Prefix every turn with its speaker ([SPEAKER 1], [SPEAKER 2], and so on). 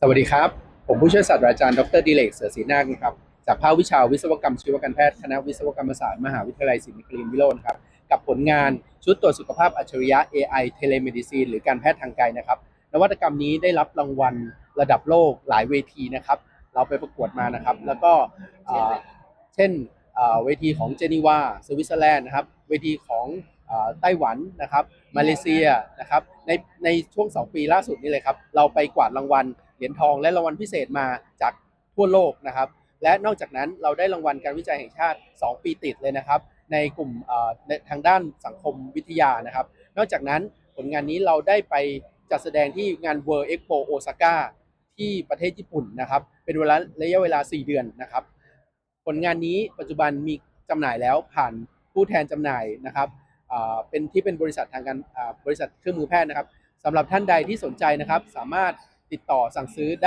[SPEAKER 1] สวัสดีครับ ผมผู้ช่วยศาสตราจารย์ดรดิเลกเสือศรีนาคนะครับ จากภาควิชาวิศวกรรมชีวการแพทย์คณะวิศวกรรมศาสตร์มหาวิทยาลัยศรีนครินทร์วิโรจน์ครับ กับผลงานชุดตรวจสุขภาพอัจฉริยะ AI Telemedicine หรือการแพทย์ทางไกลนะครับ นวัตกรรมนี้ได้รับรางวัลระดับโลกหลายเวทีนะครับ เราไปประกวดมานะครับ แล้วก็เช่นเวทีของเจนีวาสวิตเซอร์แลนด์นะครับ เวทีของไต้หวันนะครับ มาเลเซียนะครับ ในในช่วง 2 ปีล่าสุดนี้เลยครับ เราไปกวาดรางวัล เหรียญทองและรางวัลพิเศษมาจากทั่วโลกนะครับ และนอกจากนั้นเราได้รางวัลการวิจัยแห่งชาติ 2 ปีติดเลยนะครับ ในกลุ่มทางด้านสังคมวิทยานะครับ นอกจากนั้นผลงานนี้เราได้ไปจัดแสดงที่งาน World Expo Osaka ที่ประเทศญี่ปุ่นนะครับ เป็นเวลาระยะเวลา 4 เดือนนะครับ ผลงานนี้ปัจจุบันมีจำหน่ายแล้วผ่านผู้แทนจำหน่ายนะครับเป็นที่เป็นบริษัททางการบริษัทเครื่องมือแพทย์นะครับสำหรับท่านใดที่สนใจนะครับ สามารถ ติดต่อสั่งซื้อได้